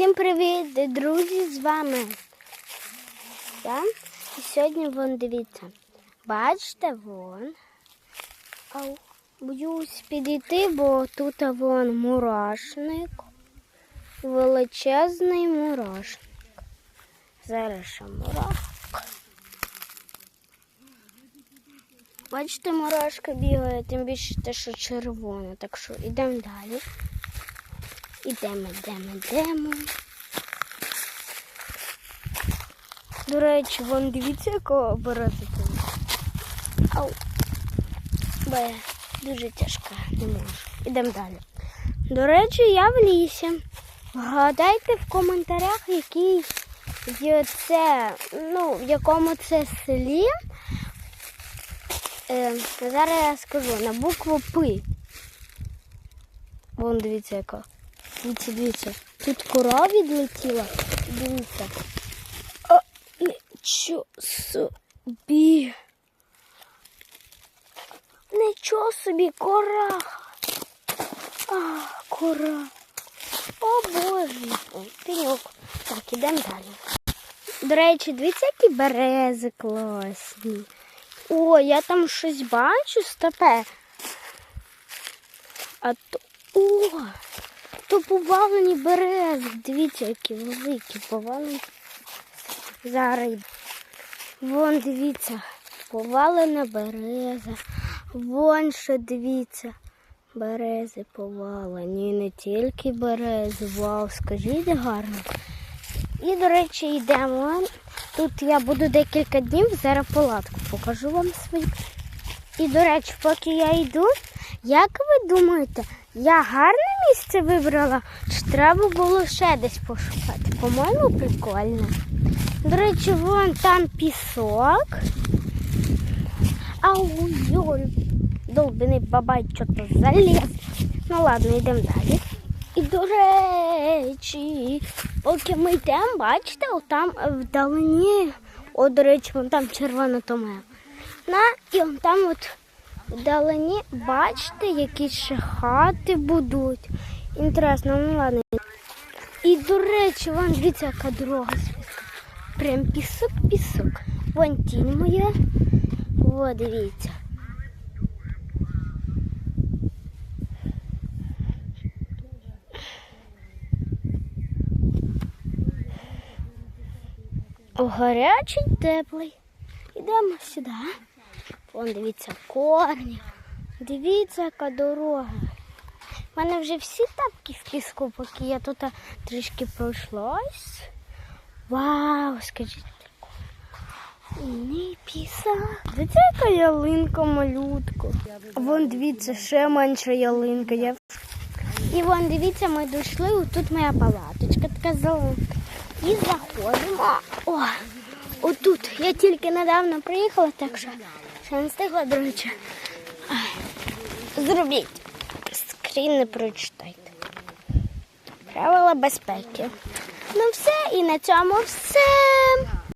Всім привіт, друзі! З вами я. І сьогодні вон дивіться. Бачите, вон. Ау. Боюсь підійти, бо тут вон мурашник. Величезний мурашник. Зараз ще мурашка. Бачите, мурашка бігає, тим більше те, що червона. Так що йдемо далі. Ідемо, йдемо, йдемо. До речі, вон дивіться, якого береза тут. Ау. Бе, дуже тяжка, не можу. Ідемо далі. До речі, я в лісі. Вгадайте в коментарях, який це, ну, в якому це селі. Е, зараз я скажу на букву П. Вон дивіться яка. Дивіться, дивіться. Тут кора відлетіла. Дивіться. А, нічого собі. Нічого собі, кора. А, кора. О боже. Пеньок. Так, ідемо далі. До речі, дивіться, які берези класні. О, я там щось бачу, стопе. А то. О! То повалені берези. Дивіться, які великі повалені. Зараз. Вон, дивіться, повалена береза. Вон ще дивіться. Берези повалені. Не тільки берези. Вау, скажіть гарно. І, до речі, йдемо. Тут я буду декілька днів, зараз палатку покажу вам свою. І, до речі, поки я йду, як ви думаєте, я гарне місце вибрала, чи треба було ще десь пошукати? По-моєму, прикольно. До речі, вон там пісок. Ау, йой, довбаний бабай що-то заліз. Ну ладно, йдемо далі. І, до речі, поки ми йдемо, бачите, там вдалині, о, до речі, вон там червона томея. На, і вон там от вдалині, бачите, які ще хати будуть. Інтересно, ну ладно. І, до речі, вон дивіться, яка дорога світла. Прям пісок-пісок. Вон тінь моя. О, дивіться. О, гарячий, теплий. Йдемо сюди. Вон дивіться корні. Дивіться, яка дорога. У мене вже всі тапки в піску, поки я тут трішки пройшлась. Вау, скажіть. Не пісок. Дивіться, яка ялинка малютка. Вон дивіться, ще менша ялинка. Я... І вон дивіться, ми дійшли, тут моя палаточка така зелена. І заходимо. О, отут. Я тільки недавно приїхала, так що ще не встигла, до речі. Зробіть. Скрін не прочитайте. Правила безпеки. Ну все, і на цьому все.